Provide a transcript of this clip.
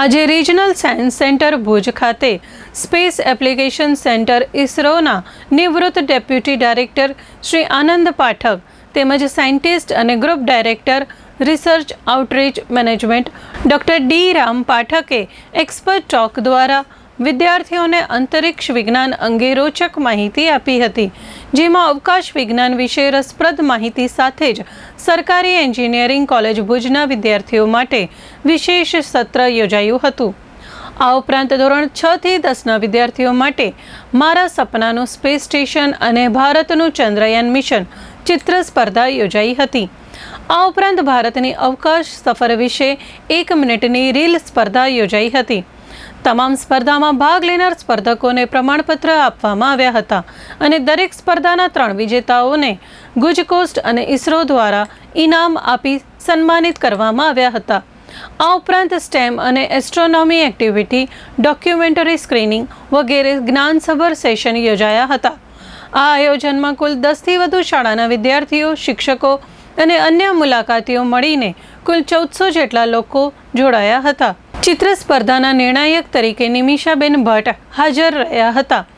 આજે regional science centre Bhuj ખાતે space application centre ઇસરોના નિવૃત્ત ડેપ્યુટી ડાયરેક્ટર શ્રી આનંદ પાઠક તેમજ સાયન્ટિસ્ટ અને group director research outreach management doctor D Ram પાઠકે expert talk દ્વારા વિદ્યાર્થીઓને અંતરિક્ષ વિજ્ઞાન અંગે રોચક માહિતી આપી હતી. જેમાં અવકાશ વિજ્ઞાન વિશે રસપ્રદ માહિતી સાથે જ સરકારી એન્જિનિયરિંગ કોલેજ ભુજના વિદ્યાર્થીઓ માટે વિશેષ સત્ર યોજાયું હતું. આ ઉપરાંત ધોરણ છ થી દસના વિદ્યાર્થીઓ માટે મારા સપનાનું સ્પેસ સ્ટેશન અને ભારતનું ચંદ્રયાન મિશન ચિત્ર સ્પર્ધા યોજાઈ હતી. આ ઉપરાંત ભારતની અવકાશ સફર વિશે એક મિનિટની રીલ સ્પર્ધા યોજાઈ હતી. તમામ સ્પર્ધામાં ભાગ લેનાર સ્પર્ધકોને પ્રમાણપત્ર આપવામાં આવ્યા હતા અને દરેક સ્પર્ધાના ત્રણ વિજેતાઓને ગુજકોસ્ટ અને ઇસરો દ્વારા ઇનામ આપી સન્માનિત કરવામાં આવ્યા હતા. આ ઉપરાંત સ્ટેમ અને એસ્ટ્રોનોમી એક્ટિવિટી, ડોક્યુમેન્ટરી સ્ક્રીનિંગ વગેરે જ્ઞાનસભર સેશન યોજાયા હતા. આ આયોજનમાં કુલ દસથી વધુ શાળાના વિદ્યાર્થીઓ, શિક્ષકો અને અન્ય મુલાકાતીઓ મળીને કુલ ચૌદસો જેટલા લોકો જોડાયા હતા. ચિત્ર સ્પર્ધાના નિર્ણાયક તરીકે નિમિષાબેન ભટ્ટ હાજર રહ્યા હતા.